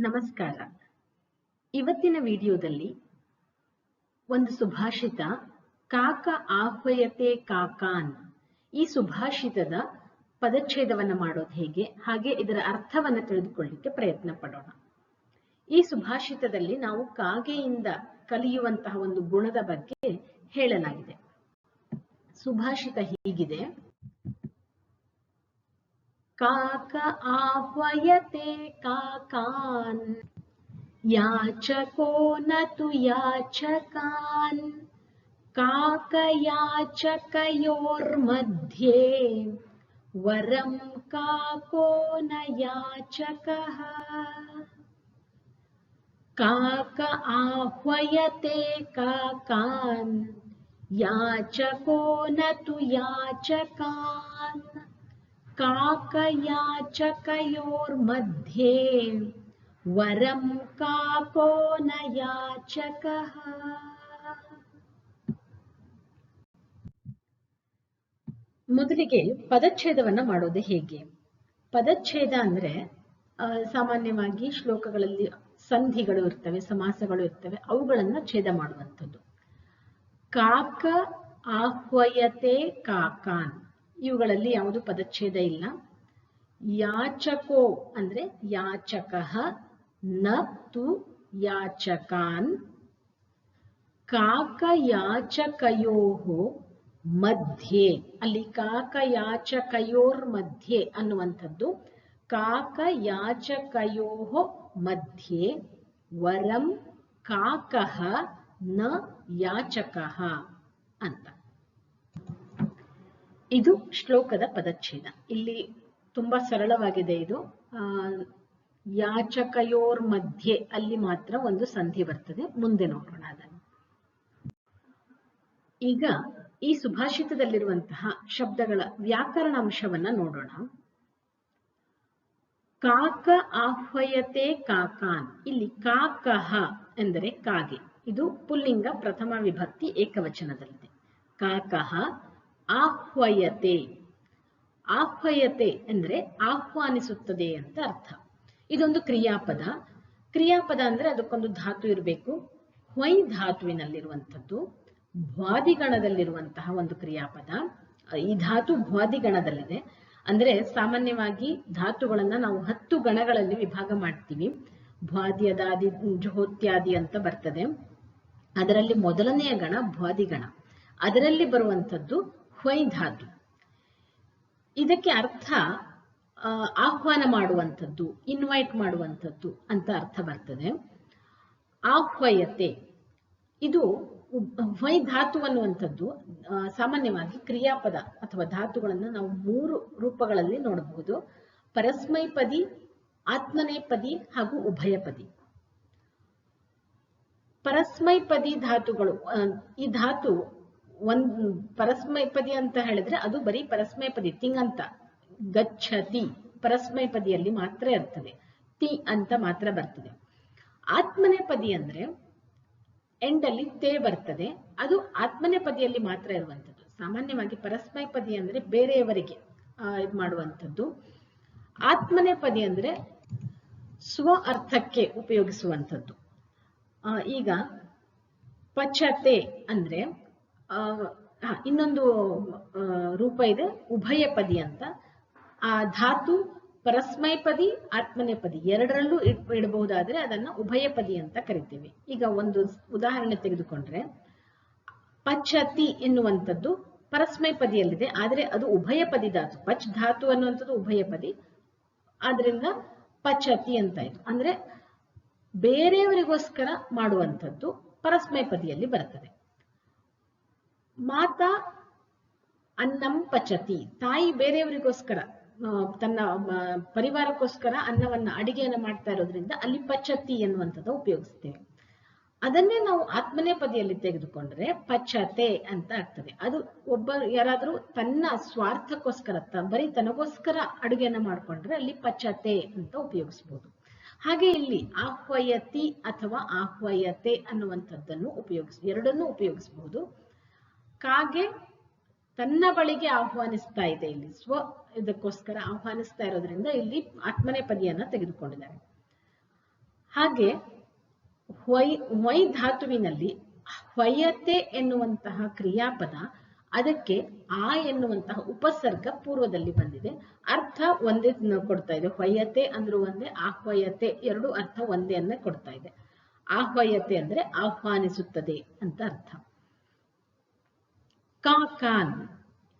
ನಮಸ್ಕಾರ. ಇವತ್ತಿನ ವಿಡಿಯೋದಲ್ಲಿ ಒಂದು ಸುಭಾಷಿತ, ಕಾಕ ಆಹ್ವಯತೆ ಕಾಕಾನ್. ಈ ಸುಭಾಷಿತದ ಪದಚ್ಛೇದವನ್ನು ಮಾಡೋದು ಹೇಗೆ, ಹಾಗೆ ಇದರ ಅರ್ಥವನ್ನ ತಿಳಿದುಕೊಳ್ಳಿಕ್ಕೆ ಪ್ರಯತ್ನ ಪಡೋಣ. ಈ ಸುಭಾಷಿತದಲ್ಲಿ ನಾವು ಕಾಗೆಯಿಂದ ಕಲಿಯುವಂತಹ ಒಂದು ಗುಣದ ಬಗ್ಗೆ ಹೇಳಲಾಗಿದೆ. ಸುಭಾಷಿತ ಹೀಗಿದೆ काक आह्वयते काकान्। याचको न तु याचकान्। काकयाचकयोर्मध्ये वरं काको न याचकः। काक आह्वयते काकान्। याचको न तु याचकान्। काकयाचकयोर्मध्ये वरं काको न याचकः ಮೊದಲಿಗೆ ಪದಚ್ಛೇದವನ್ನ ಮಾಡೋದು ಹೇಗೆ ಪದಚ್ಛೇದ ಅಂದ್ರೆ ಆ, ಸಾಮಾನ್ಯವಾಗಿ ಶ್ಲೋಕಗಳಲ್ಲಿ ಸಂಧಿಗಳು ಇರ್ತವೆ ಸಮಾಸಗಳು ಇರ್ತವೆ ಅವುಗಳನ್ನ ಛೇದ ಮಾಡುವಂಥದ್ದು ಕಾಕ ಆಹ್ವಯತೆ ಕಾಕಾನ್ ಇವುಗಳಲ್ಲಿ ಯಾವುದು ಪದಚ್ಛೇದ ಇಲ್ಲ. ಯಾಚಕೋ ಅಂದ್ರೆ ಯಾಚಕಃ, ನ ತು ಯಾಚಕಾನ್. ಕಾಕಯಾಚಕಯೋ ಮಧ್ಯೆ. ಅಲ್ಲಿ ಕಾಕಯಾಚಕಯೋರ್ ಮಧ್ಯೆ ಅನ್ನುವಂಥದ್ದು. ಕಾಕಯಾಚಕಯೋ ಮಧ್ಯೆ, ವರಂ ಕಾಕಃ ನ ಯಾಚಕಃ ಅಂತ. ಇದು ಶ್ಲೋಕದ ಪದಚ್ಛೇದ. ಇಲ್ಲಿ ತುಂಬಾ ಸರಳವಾಗಿದೆ ಇದು. ಯಾಚಕಯೋರ್ ಮಧ್ಯೆ ಅಲ್ಲಿ ಮಾತ್ರ ಒಂದು ಸಂಧಿ ಬರ್ತದೆ. ಮುಂದೆ ನೋಡೋಣ ಅದನ್ನು. ಈಗ ಈ ಸುಭಾಷಿತದಲ್ಲಿರುವಂತಹ ಶಬ್ದಗಳ ವ್ಯಾಕರಣ ಅಂಶವನ್ನ ನೋಡೋಣ. ಕಾಕ ಆಹ್ವಯತೆ ಕಾಕಾನ್. ಇಲ್ಲಿ ಕಾಕಹ ಎಂದರೆ ಕಾಗೆ. ಇದು ಪುಲ್ಲಿಂಗ ಪ್ರಥಮ ವಿಭಕ್ತಿ ಏಕವಚನದಲ್ಲಿದೆ. ಕಾಕಹ ಆಹ್ವಯತೆ. ಆಹ್ವಯತೆ ಅಂದ್ರೆ ಆಹ್ವಾನಿಸುತ್ತದೆ ಅಂತ ಅರ್ಥ. ಇದೊಂದು ಕ್ರಿಯಾಪದ. ಕ್ರಿಯಾಪದ ಅಂದ್ರೆ ಅದಕ್ಕೊಂದು ಧಾತು ಇರಬೇಕು. ಹ್ವೈ ಧಾತುವಿನಲ್ಲಿರುವಂಥದ್ದು, ಭ್ವಾದಿಗಣದಲ್ಲಿರುವಂತಹ ಒಂದು ಕ್ರಿಯಾಪದ. ಈ ಧಾತು ಭ್ವಾದಿಗಣದಲ್ಲಿದೆ. ಅಂದ್ರೆ ಸಾಮಾನ್ಯವಾಗಿ ಧಾತುಗಳನ್ನ ನಾವು ಹತ್ತು ಗಣಗಳಲ್ಲಿ ವಿಭಾಗ ಮಾಡ್ತೀವಿ. ಭ್ವಾದಿಯದಾದಿ ಜ್ಯೋತ್ಯಾದಿ ಅಂತ ಬರ್ತದೆ. ಅದರಲ್ಲಿ ಮೊದಲನೆಯ ಗಣ ಭ್ವಾದಿಗಣ. ಅದರಲ್ಲಿ ಬರುವಂಥದ್ದು ಹ್ವೈ ಧಾತು ಇದಕ್ಕೆ ಅರ್ಥ ಆಹ್ವಾನ ಮಾಡುವಂಥದ್ದು ಇನ್ವೈಟ್ ಮಾಡುವಂಥದ್ದು ಅಂತ ಅರ್ಥ ಬರ್ತದೆ. ಆಹ್ವಯತೆ, ಇದು ಹ್ವೈ ಧಾತು ಅನ್ನುವಂಥದ್ದು ಸಾಮಾನ್ಯವಾಗಿ ಕ್ರಿಯಾಪದ ಅಥವಾ ಧಾತುಗಳನ್ನು ನಾವು ಮೂರು ರೂಪಗಳಲ್ಲಿ ನೋಡಬಹುದು. ಪರಸ್ಮೈಪದಿ, ಆತ್ಮನೇಪದಿ ಹಾಗೂ ಉಭಯಪದಿ. ಪರಸ್ಮೈಪದಿ ಧಾತುಗಳು ಈ ಧಾತು ಒಂದ್ ಪರಸ್ಮೈಪದಿ ಅಂತ ಹೇಳಿದ್ರೆ ಅದು ಬರೀ ಪರಸ್ಮೈಪದಿ, ತಿಂಗ್ ಅಂತ. ಗಚ್ಚತಿ ಪರಸ್ಮೈಪದಿಯಲ್ಲಿ ಮಾತ್ರ ಇರ್ತದೆ. ತಿ ಅಂತ ಮಾತ್ರ ಬರ್ತದೆ. ಆತ್ಮನೇಪದಿ ಅಂದ್ರೆ ಎಂಡಲ್ಲಿ ತೇ ಬರ್ತದೆ. ಅದು ಆತ್ಮನೇಪದಿಯಲ್ಲಿ ಮಾತ್ರ ಇರುವಂತದ್ದು ಸಾಮಾನ್ಯವಾಗಿ ಪರಸ್ಮೈಪದಿ ಅಂದ್ರೆ ಬೇರೆಯವರಿಗೆ ಇದು ಮಾಡುವಂಥದ್ದು. ಆತ್ಮನೇಪದಿ ಅಂದ್ರೆ ಸ್ವ ಅರ್ಥಕ್ಕೆ ಉಪಯೋಗಿಸುವಂಥದ್ದು. ಈಗ ಪಚತೆ ಅಂದ್ರೆ ಇನ್ನೊಂದು ರೂಪ ಇದೆ ಉಭಯಪದಿ ಅಂತ. ಆ ಧಾತು ಪರಸ್ಮೈಪದಿ ಆತ್ಮನೇಪದಿ ಎರಡರಲ್ಲೂ ಇಡ್- ಇಡಬಹುದಾದ್ರೆ ಅದನ್ನ ಉಭಯಪದಿ ಅಂತ ಕರಿತೀವಿ. ಈಗ ಒಂದು ಉದಾಹರಣೆ ತೆಗೆದುಕೊಂಡ್ರೆ, ಪಚತಿ ಎನ್ನುವಂಥದ್ದು ಪರಸ್ಮೈಪದಿಯಲ್ಲಿದೆ ಆದರೆ ಅದು ಉಭಯಪದಿ ಧಾತು. ಪಚ್ ಧಾತು ಅನ್ನುವಂಥದ್ದು ಉಭಯಪದಿ ಆದ್ರಿಂದ ಪಚತಿ ಅಂತ ಆಯ್ತು ಅಂದ್ರೆ ಬೇರೆಯವರಿಗೋಸ್ಕರ ಮಾಡುವಂಥದ್ದು ಪರಸ್ಮೈಪದಿಯಲ್ಲಿ ಬರ್ತದೆ. ಮಾತಾ ಅನ್ನಂ ಪಚತಿ. ತಾಯಿ ಬೇರೆಯವರಿಗೋಸ್ಕರ ತನ್ನ ಪರಿವಾರಕ್ಕೋಸ್ಕರ ಅನ್ನವನ್ನ ಅಡಿಗೆಯನ್ನ ಮಾಡ್ತಾ ಇರೋದ್ರಿಂದ ಅಲ್ಲಿ ಪಚತಿ ಎನ್ನುವಂಥದ್ದು ಉಪಯೋಗಿಸ್ತೇವೆ. ಅದನ್ನೇ ನಾವು ಆತ್ಮನೇ ಪದಿಯಲ್ಲಿ ತೆಗೆದುಕೊಂಡ್ರೆ ಪಚತೆ ಅಂತ ಆಗ್ತದೆ. ಅದು ಒಬ್ಬ ಯಾರಾದ್ರೂ ತನ್ನ ಸ್ವಾರ್ಥಕ್ಕೋಸ್ಕರ ಬರೀ ತನಗೋಸ್ಕರ ಅಡುಗೆಯನ್ನ ಮಾಡ್ಕೊಂಡ್ರೆ ಅಲ್ಲಿ ಪಚತೆ ಅಂತ ಉಪಯೋಗಿಸ್ಬೋದು. ಹಾಗೆ ಇಲ್ಲಿ ಆಹ್ವಯತಿ ಅಥವಾ ಆಹ್ವಯತೆ ಅನ್ನುವಂಥದ್ದನ್ನು ಉಪಯೋಗಿಸ್, ಎರಡನ್ನೂ ಉಪಯೋಗಿಸಬಹುದು ಕಾಗೆ ತನ್ನ ಬಳಿಗೆ ಆಹ್ವಾನಿಸ್ತಾ ಇದೆ. ಇಲ್ಲಿ ಸ್ವ ಇದಕ್ಕೋಸ್ಕರ ಆಹ್ವಾನಿಸ್ತಾ ಇರೋದ್ರಿಂದ ಇಲ್ಲಿ ಆತ್ಮನೇ ಪದಿಯನ್ನ ತೆಗೆದುಕೊಂಡಿದ್ದಾರೆ. ಹಾಗೆ ವೈ ವೈ ಧಾತುವಿನಲ್ಲಿ ಹೊಯತೆ ಎನ್ನುವಂತಹ ಕ್ರಿಯಾಪದ ಅದಕ್ಕೆ ಆ ಎನ್ನುವಂತಹ ಉಪಸರ್ಗ ಪೂರ್ವದಲ್ಲಿ ಬಂದಿದೆ. ಅರ್ಥ ಒಂದೇ ಕೊಡ್ತಾ ಇದೆ. ಹೊಯ್ಯತೆ ಅಂದ್ರೂ ಒಂದೇ, ಆಹ್ವಯತೆ ಎರಡು ಅರ್ಥ ಒಂದೇ ಅನ್ನ ಕೊಡ್ತಾ ಇದೆ. ಆಹ್ವಯತೆ ಅಂದ್ರೆ ಆಹ್ವಾನಿಸುತ್ತದೆ ಅಂತ ಅರ್ಥ. ಕಾಕಾನ್.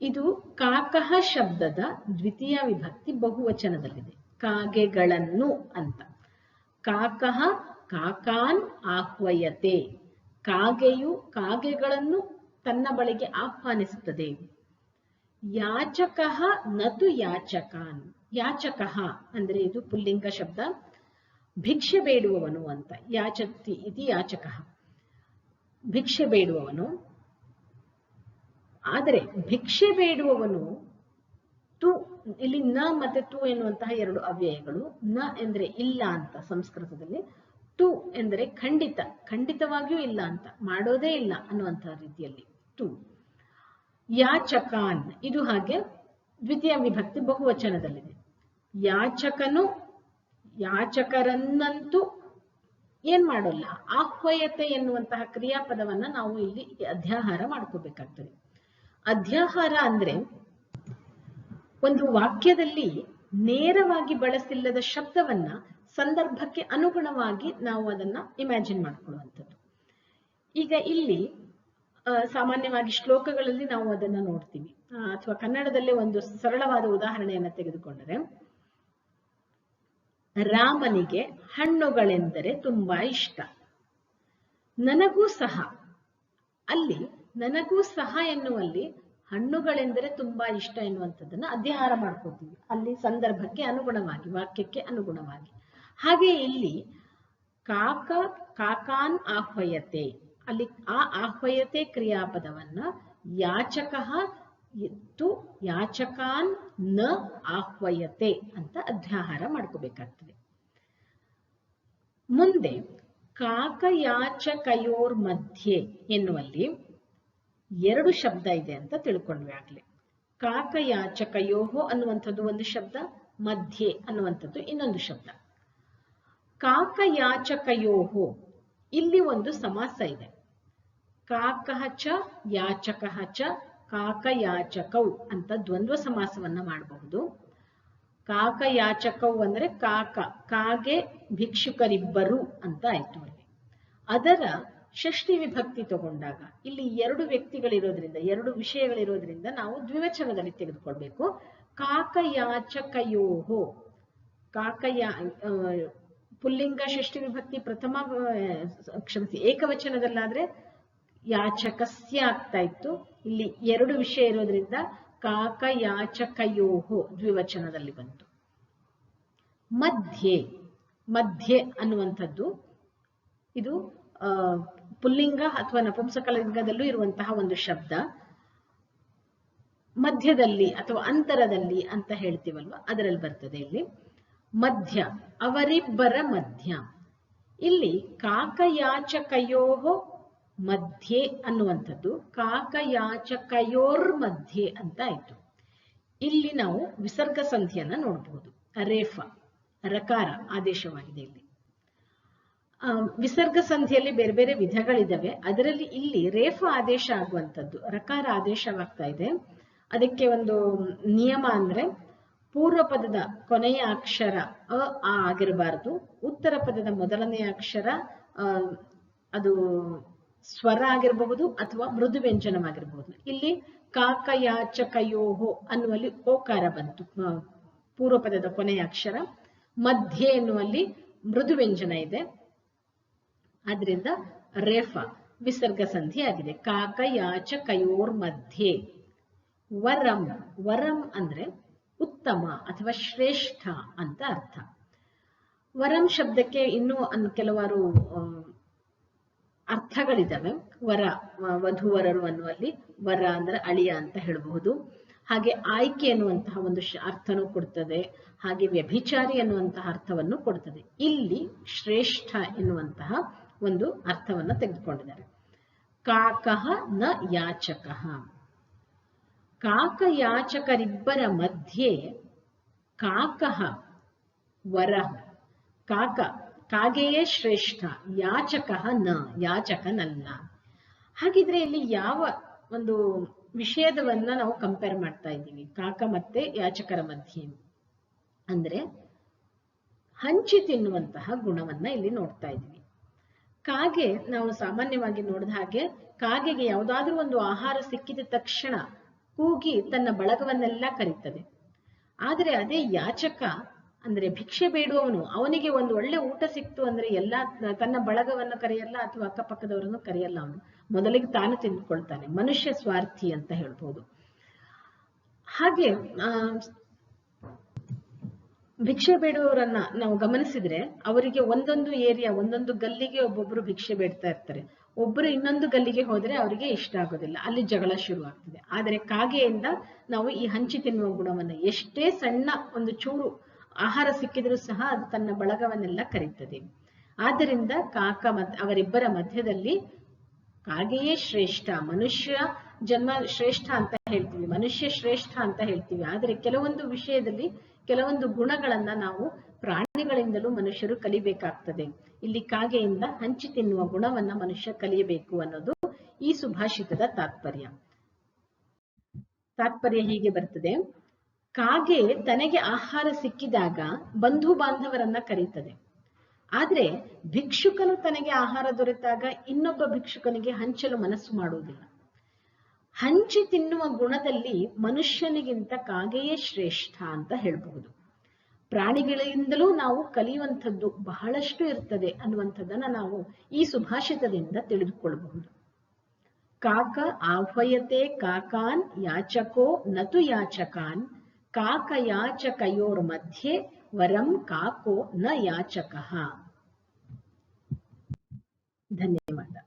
ಇದು ಕಾಕಹ ಶಬ್ದದ ದ್ವಿತೀಯ ವಿಭಕ್ತಿ ಬಹುವಚನದಲ್ಲಿದೆ. ಕಾಗೆಗಳನ್ನು ಅಂತ. ಕಾಕಹ ಕಾಕಾನ್ ಆಹ್ವಯತೆ. ಕಾಗೆಯು ಕಾಗೆಗಳನ್ನು ತನ್ನ ಬಳಿಗೆ ಆಹ್ವಾನಿಸುತ್ತದೆ. ಯಾಚಕಃ ನತು ಯಾಚಕಾನ್. ಯಾಚಕಃ ಅಂದ್ರೆ ಇದು ಪುಲ್ಲಿಂಗ ಶಬ್ದ. ಭಿಕ್ಷೆ ಬೇಡುವವನು ಅಂತ. ಯಾಚತಿ ಇದು ಯಾಚಕಃ. ಭಿಕ್ಷೆ ಬೇಡುವವನು. ಆದರೆ ಭಿಕ್ಷೆ ಬೇಡುವವನು ತು, ಇಲ್ಲಿ ನ ಮತ್ತೆ ತು ಎನ್ನುವಂತಹ ಎರಡು ಅವ್ಯಯಗಳು. ನ ಎಂದ್ರೆ ಇಲ್ಲ ಅಂತ ಸಂಸ್ಕೃತದಲ್ಲಿ. ತು ಎಂದರೆ ಖಂಡಿತ, ಖಂಡಿತವಾಗಿಯೂ ಇಲ್ಲ ಅಂತ, ಮಾಡೋದೇ ಇಲ್ಲ ಅನ್ನುವಂತಹ ರೀತಿಯಲ್ಲಿ ತು. ಯಾಚಕಾನ್, ಇದು ಹಾಗೆ ದ್ವಿತೀಯ ವಿಭಕ್ತಿ ಬಹುವಚನದಲ್ಲಿದೆ. ಯಾಚಕನು, ಯಾಚಕರನ್ನಂತೂ ಏನ್ ಮಾಡೋಲ್ಲ, ಆಹ್ವಯತೆ ಎನ್ನುವಂತಹ ಕ್ರಿಯಾಪದವನ್ನ ನಾವು ಇಲ್ಲಿ ಅಧ್ಯಾಹಾರ ಮಾಡ್ಕೋಬೇಕಾಗ್ತದೆ. ಅಧ್ಯಾಹಾರ ಅಂದ್ರೆ ಒಂದು ವಾಕ್ಯದಲ್ಲಿ ನೇರವಾಗಿ ಬಳಸಿಲ್ಲದ ಶಬ್ದವನ್ನ ಸಂದರ್ಭಕ್ಕೆ ಅನುಗುಣವಾಗಿ ನಾವು ಅದನ್ನ ಇಮ್ಯಾಜಿನ್ ಮಾಡ್ಕೊಳ್ಳುವಂಥದ್ದು. ಈಗ ಇಲ್ಲಿ ಸಾಮಾನ್ಯವಾಗಿ ಶ್ಲೋಕಗಳಲ್ಲಿ ನಾವು ಅದನ್ನ ನೋಡ್ತೀವಿ. ಅಥವಾ ಕನ್ನಡದಲ್ಲೇ ಒಂದು ಸರಳವಾದ ಉದಾಹರಣೆಯನ್ನ ತೆಗೆದುಕೊಂಡರೆ, ರಾಮನಿಗೆ ಹಣ್ಣುಗಳೆಂದರೆ ತುಂಬಾ ಇಷ್ಟ. ನನಗೂ ಸಹ. ಅಲ್ಲಿ ನನಗೂ ಸಹ ಎನ್ನುವಲ್ಲಿ ಹಣ್ಣುಗಳೆಂದರೆ ತುಂಬಾ ಇಷ್ಟ ಎನ್ನುವಂಥದ್ದನ್ನ ಅಧ್ಯಾಹಾರ ಮಾಡ್ಕೋತೀವಿ. ಅಲ್ಲಿ ಸಂದರ್ಭಕ್ಕೆ ಅನುಗುಣವಾಗಿ, ವಾಕ್ಯಕ್ಕೆ ಅನುಗುಣವಾಗಿ. ಹಾಗೆ ಇಲ್ಲಿ ಕಾಕ, ಕಾಕಾನ್ ಆಹ್ವಯತೆ. ಅಲ್ಲಿ ಆ ಆಹ್ವಯತೆ ಕ್ರಿಯಾಪದವನ್ನ ಯಾಚಕ ಎತ್ತು, ಯಾಚಕಾನ್ನ ಆಹ್ವಯತೆ ಅಂತ ಅಧ್ಯಾಹಾರ ಮಾಡ್ಕೋಬೇಕಾಗ್ತದೆ. ಮುಂದೆ ಕಾಕಯಾಚಕಯೋರ್ ಮಧ್ಯೆ ಎನ್ನುವಲ್ಲಿ ಎರಡು ಶಬ್ದ ಇದೆ ಅಂತ ತಿಳ್ಕೊಂಡ್ವಿ ಆಗ್ಲಿ. ಕಾಕಯಾಚಕಯೋಹೋ ಅನ್ನುವಂಥದ್ದು ಒಂದು ಶಬ್ದ, ಮಧ್ಯೆ ಅನ್ನುವಂಥದ್ದು ಇನ್ನೊಂದು ಶಬ್ದ. ಕಾಕಯಾಚಕಯೋಹೋ, ಇಲ್ಲಿ ಒಂದು ಸಮಾಸ ಇದೆ. ಕಾಕಃ ಚ ಯಾಚಕಃ ಚ ಕಾಕಯಾಚಕೌ ಅಂತ ದ್ವಂದ್ವ ಸಮಾಸವನ್ನ ಮಾಡಬಹುದು. ಕಾಕಯಾಚಕೌ ಅಂದ್ರೆ ಕಾಕ, ಕಾಗೆ ಭಿಕ್ಷುಕರಿಬ್ಬರು ಅಂತ ಆಯ್ತು ಅದರ ಷಷ್ಠಿ ವಿಭಕ್ತಿ ತಗೊಂಡಾಗ ಇಲ್ಲಿ ಎರಡು ವ್ಯಕ್ತಿಗಳಿರೋದ್ರಿಂದ, ಎರಡು ವಿಷಯಗಳಿರೋದ್ರಿಂದ ನಾವು ದ್ವಿವಚನದಲ್ಲಿ ತೆಗೆದುಕೊಳ್ಬೇಕು. ಕಾಕಯಾಚಕಯೋಹೋ. ಕಾಕಯಾ ಪುಲ್ಲಿಂಗ ಷಷ್ಠಿ ವಿಭಕ್ತಿ ಪ್ರಥಮ ಕ್ಷಮಿಸಿ, ಏಕವಚನದಲ್ಲಾದ್ರೆ ಯಾಚಕಸ್ಯ ಆಗ್ತಾ ಇತ್ತು. ಇಲ್ಲಿ ಎರಡು ವಿಷಯ ಇರೋದ್ರಿಂದ ಕಾಕಯಾಚಕಯೋಹೋ ದ್ವಿವಚನದಲ್ಲಿ ಬಂತು. ಮಧ್ಯೆ ಮಧ್ಯೆ ಅನ್ನುವಂಥದ್ದು, ಇದು ಪುಲ್ಲಿಂಗ ಅಥವಾ ನಪುಂಸಕಲಿಂಗದಲ್ಲೂ ಇರುವಂತಹ ಒಂದು ಶಬ್ದ. ಮಧ್ಯದಲ್ಲಿ ಅಥವಾ ಅಂತರದಲ್ಲಿ ಅಂತ ಹೇಳ್ತೀವಲ್ವ? ಅದರಲ್ಲಿ ಬರ್ತದೆ ಇಲ್ಲಿ. ಮಧ್ಯ, ಅವರಿಬ್ಬರ ಮಧ್ಯ. ಇಲ್ಲಿ ಕಾಕಯಾಚಕಯೋ ಮಧ್ಯೆ ಅನ್ನುವಂಥದ್ದು. ಕಾಕಯಾಚಕಯೋರ್ ಮಧ್ಯೆ ಅಂತ ಆಯ್ತು. ಇಲ್ಲಿ ನಾವು ವಿಸರ್ಗ ಸಂಧಿಯನ್ನ ನೋಡಬಹುದು ರೇಫ ರಕಾರ ಆದೇಶವಾಗಿದೆ ಇಲ್ಲಿ. ವಿಸರ್ಗ ಸಂಧಿಯಲ್ಲಿ ಬೇರೆ ಬೇರೆ ವಿಧಗಳಿದಾವೆ ಅದರಲ್ಲಿ ಇಲ್ಲಿ ರೇಫ ಆದೇಶ ಆಗುವಂಥದ್ದು ರಕಾರ ಆದೇಶವಾಗ್ತಾ ಇದೆ. ಅದಕ್ಕೆ ಒಂದು ನಿಯಮ ಅಂದ್ರೆ ಪೂರ್ವ ಪದದ ಕೊನೆಯ ಅಕ್ಷರ ಅ, ಆ ಆಗಿರಬಾರದು. ಉತ್ತರ ಪದದ ಮೊದಲನೆಯ ಅಕ್ಷರ ಅದು ಸ್ವರ ಆಗಿರಬಹುದು ಅಥವಾ ಮೃದು ವ್ಯಂಜನವಾಗಿರಬಹುದು ಇಲ್ಲಿ ಕಾಕಯಾಚಕಯೋಹೋ ಅನ್ನುವಲ್ಲಿ ಓಕಾರ ಬಂತು. ಪೂರ್ವ ಪದದ ಕೊನೆಯ ಅಕ್ಷರ. ಮಧ್ಯೆ ಎನ್ನುವಲ್ಲಿ ಮೃದು ವ್ಯಂಜನ ಇದೆ. ಆದ್ರಿಂದ ರೇಫ ವಿಸರ್ಗ ಸಂಧಿ ಆಗಿದೆ. ಕಾಕಯಾಚಕಯೋರ್ ಮಧ್ಯೆ. ವರಂ ವರಂ ಅಂದ್ರೆ ಉತ್ತಮ ಅಥವಾ ಶ್ರೇಷ್ಠ ಅಂತ ಅರ್ಥ. ವರಂ ಶಬ್ದಕ್ಕೆ ಇನ್ನೂ ಕೆಲವಾರು ಅರ್ಥಗಳಿದ್ದಾವೆ ವರ, ವಧುವರರು ಅನ್ನುವಲ್ಲಿ ವರ ಅಂದ್ರೆ ಅಳಿಯ ಅಂತ ಹೇಳಬಹುದು. ಹಾಗೆ ಆಯ್ಕೆ ಅನ್ನುವಂತಹ ಒಂದು ಅರ್ಥನೂ ಕೊಡ್ತದೆ. ಹಾಗೆ ವ್ಯಭಿಚಾರಿ ಅನ್ನುವಂತಹ ಅರ್ಥವನ್ನು ಕೊಡ್ತದೆ. ಇಲ್ಲಿ ಶ್ರೇಷ್ಠ ಎನ್ನುವಂತಹ ಒಂದು ಅರ್ಥವನ್ನ ತೆಗೆದುಕೊಂಡಿದ್ದಾರೆ. ಕಾಕಃ ನ ಯಾಚಕಹ ಕಾಕ ಯಾಚಕರಿಬ್ಬರ ಮಧ್ಯೆ ಕಾಕಃ ವರ. ಕಾಕ, ಕಾಗೆಯೇ ಶ್ರೇಷ್ಠ, ಯಾಚಕ ನ, ಯಾಚಕನಲ್ಲ. ಹಾಗಿದ್ರೆ ಇಲ್ಲಿ ಯಾವ ಒಂದು ವಿಷಯದವನ್ನ ನಾವು ಕಂಪೇರ್ ಮಾಡ್ತಾ ಇದ್ದೀವಿ, ಕಾಕ ಮತ್ತೆ ಯಾಚಕರ ಮಧ್ಯೆ. ಅಂದ್ರೆ ಹಂಚಿ ತಿನ್ನುವಂತಹ ಗುಣವನ್ನ ಇಲ್ಲಿ ನೋಡ್ತಾ ಇದ್ವಿ ಕಾಗೆ ನಾವು ಸಾಮಾನ್ಯವಾಗಿ ನೋಡಿದ ಹಾಗೆ, ಕಾಗೆಗೆ ಯಾವುದಾದ್ರೂ ಒಂದು ಆಹಾರ ಸಿಕ್ಕಿದ ತಕ್ಷಣ ಕೂಗಿ ತನ್ನ ಬಳಗವನ್ನೆಲ್ಲ ಕರೀತದೆ. ಆದರೆ ಅದೇ ಯಾಚಕ ಅಂದ್ರೆ ಭಿಕ್ಷೆ ಬೇಡುವವನು, ಅವನಿಗೆ ಒಂದು ಒಳ್ಳೆ ಊಟ ಸಿಕ್ತು ಅಂದ್ರೆ ಎಲ್ಲ ತನ್ನ ಬಳಗವನ್ನು ಕರೆಯಲ್ಲ ಅಥವಾ ಅಕ್ಕಪಕ್ಕದವರನ್ನು ಕರೆಯಲ್ಲ ಅವನು. ಮೊದಲಿಗೆ ತಾನು ತಿಂದುಕೊಳ್ತಾನೆ, ಮನುಷ್ಯ ಸ್ವಾರ್ಥಿ ಅಂತ ಹೇಳ್ಬೋದು. ಹಾಗೆ ಭಿಕ್ಷೆ ಬೇಡುವವರನ್ನ ನಾವು ಗಮನಿಸಿದ್ರೆ ಅವರಿಗೆ ಒಂದೊಂದು ಏರಿಯಾ, ಒಂದೊಂದು ಗಲ್ಲಿಗೆ ಒಬ್ಬೊಬ್ರು ಭಿಕ್ಷೆ ಬೇಡ್ತಾ ಇರ್ತಾರೆ. ಒಬ್ಬರು ಇನ್ನೊಂದು ಗಲ್ಲಿಗೆ ಹೋದ್ರೆ ಅವರಿಗೆ ಇಷ್ಟ ಆಗೋದಿಲ್ಲ. ಅಲ್ಲಿ ಜಗಳ ಶುರು ಆಗ್ತದೆ. ಆದರೆ ಕಾಗೆಯಿಂದ ನಾವು ಈ ಹಂಚಿ ತಿನ್ನುವ ಗುಣವನ್ನ ಎಷ್ಟೇ ಸಣ್ಣ ಒಂದು ಚೂರು ಆಹಾರ ಸಿಕ್ಕಿದ್ರೂ ಸಹ ಅದು ತನ್ನ ಬಳಗವನ್ನೆಲ್ಲ ಕರೀತದೆ. ಆದ್ದರಿಂದ ಕಾಕ ಮತ್ ಅವರಿಬ್ಬರ ಮಧ್ಯದಲ್ಲಿ ಕಾಗೆಯೇ ಶ್ರೇಷ್ಠ. ಮನುಷ್ಯ ಜನ್ಮ ಶ್ರೇಷ್ಠ ಅಂತ ಹೇಳ್ತೀವಿ, ಮನುಷ್ಯ ಶ್ರೇಷ್ಠ ಅಂತ ಹೇಳ್ತೀವಿ. ಆದರೆ ಕೆಲವೊಂದು ವಿಷಯದಲ್ಲಿ ಕೆಲವೊಂದು ಗುಣಗಳನ್ನ ನಾವು ಪ್ರಾಣಿಗಳಿಂದಲೂ ಮನುಷ್ಯರು ಕಲಿಬೇಕಾಗ್ತದೆ. ಇಲ್ಲಿ ಕಾಗೆಯಿಂದ ಹಂಚಿ ತಿನ್ನುವ ಗುಣವನ್ನ ಮನುಷ್ಯ ಕಲಿಯಬೇಕು ಅನ್ನೋದು ಈ ಸುಭಾಷಿತದ ತಾತ್ಪರ್ಯ. ತಾತ್ಪರ್ಯ ಹೀಗೆ ಬರ್ತದೆ. ಕಾಗೆ ತನಗೆ ಆಹಾರ ಸಿಕ್ಕಿದಾಗ ಬಂಧು ಬಾಂಧವರನ್ನ ಕರೀತದೆ. ಆದ್ರೆ ಭಿಕ್ಷುಕನು ತನಗೆ ಆಹಾರ ದೊರೆತಾಗ ಇನ್ನೊಬ್ಬ ಭಿಕ್ಷುಕನಿಗೆ ಹಂಚಲು ಮನಸ್ಸು ಮಾಡುವುದಿಲ್ಲ. ಹಂಚಿ ತಿನ್ನುವ ಗುಣದಲ್ಲಿ ಮನುಷ್ಯನಿಗಿಂತ ಕಾಗೆಯೇ ಶ್ರೇಷ್ಠ ಅಂತ ಹೇಳಬಹುದು. ಪ್ರಾಣಿಗಳಿಂದಲೂ ನಾವು ಕಲಿಯುವಂಥದ್ದು ಬಹಳಷ್ಟು ಇರ್ತದೆ ಅನ್ನುವಂಥದ್ದನ್ನ ನಾವು ಈ ಸುಭಾಷಿತದಿಂದ ತಿಳಿದುಕೊಳ್ಳಬಹುದು. ಕಾಕ ಆಹ್ವಯತೆ ಕಾಕಾನ್ ಯಾಚಕೋ ನತು ಯಾಚಕಾನ್, ಕಾಕ ಯಾಚಕಯೋರ್ ಮಧ್ಯೆ ವರಂ ಕಾಕೋ ನ ಯಾಚಕಃ. ಧನ್ಯವಾದ.